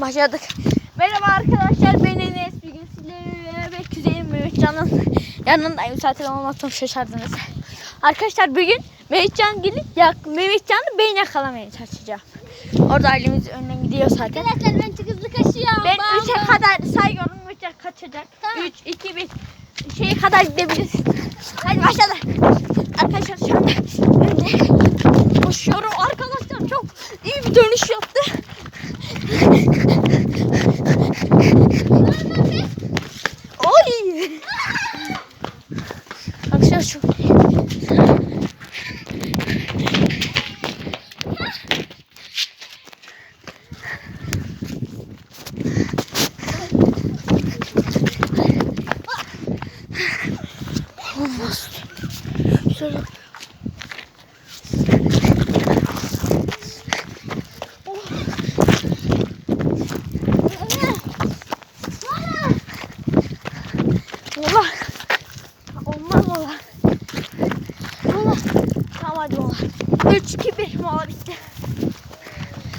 Başladık. Merhaba arkadaşlar ben Enes. Bugün sizlerle ve Küzey'in Mehmetcan'ın yanındayım. Zaten olmaktan şaşırdınız. Arkadaşlar bugün Mehmetcan gelip ya, Mehmetcan'ı ben yakalamaya çalışacağım. Orada ailemiz önden gidiyor zaten. Arkadaşlar ben çok hızlı kaçıyorum. Ben Bam 3'e bam. kadar sayıyorum. Mehmetcan kaçacak. Tamam. 3, 2, 1. Şeye kadar gidebiliriz. Hadi başladı. Arkadaşlar şu anda önde koşuyorum. Arkadaşlar çok iyi bir dönüş yaptı. Olmaz ola. Ola. Tamam hadi ola. 3, 2, 1 mola bitti.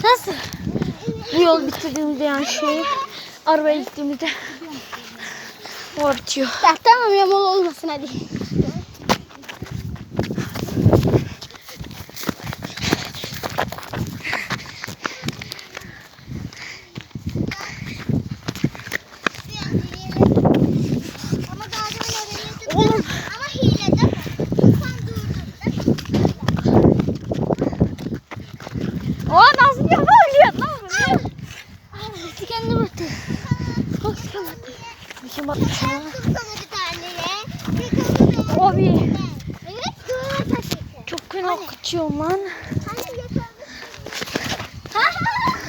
Nasıl? Bu yol bitirdiğimizde yani şey arabaya gittiğimizde o bitiyor. Ya tamam ya mola olmasın hadi. Bir şey doğru taşı. Çok fena kaçıyor lan. Yakaladım.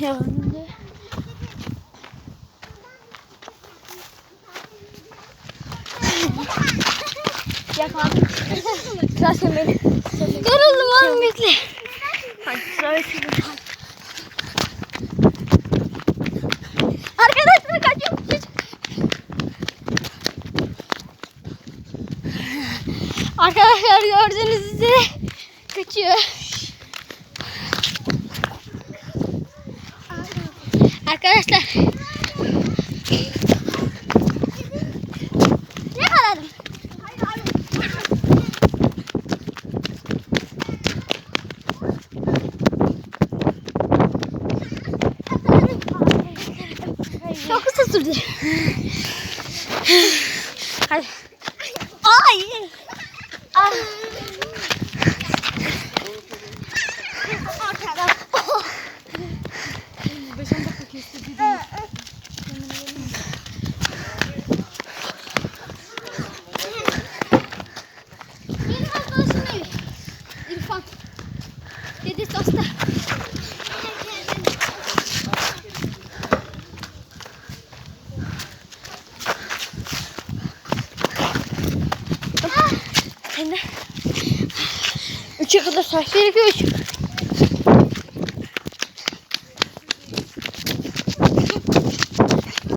Ya önde. Yakaladım. Sıra sen beni. Yoruldum oğlum bekle. Hadi sıra senin. Arkadaşlar kaçıyor. Arkadaşlar gördüğünüz üzere kaçıyor. Arkadaşlar. Yakaladım. Çok kısa sürdü. Hadi. Ay. Ah. Benim 3'e kadar sayısı gerekiyor. 3.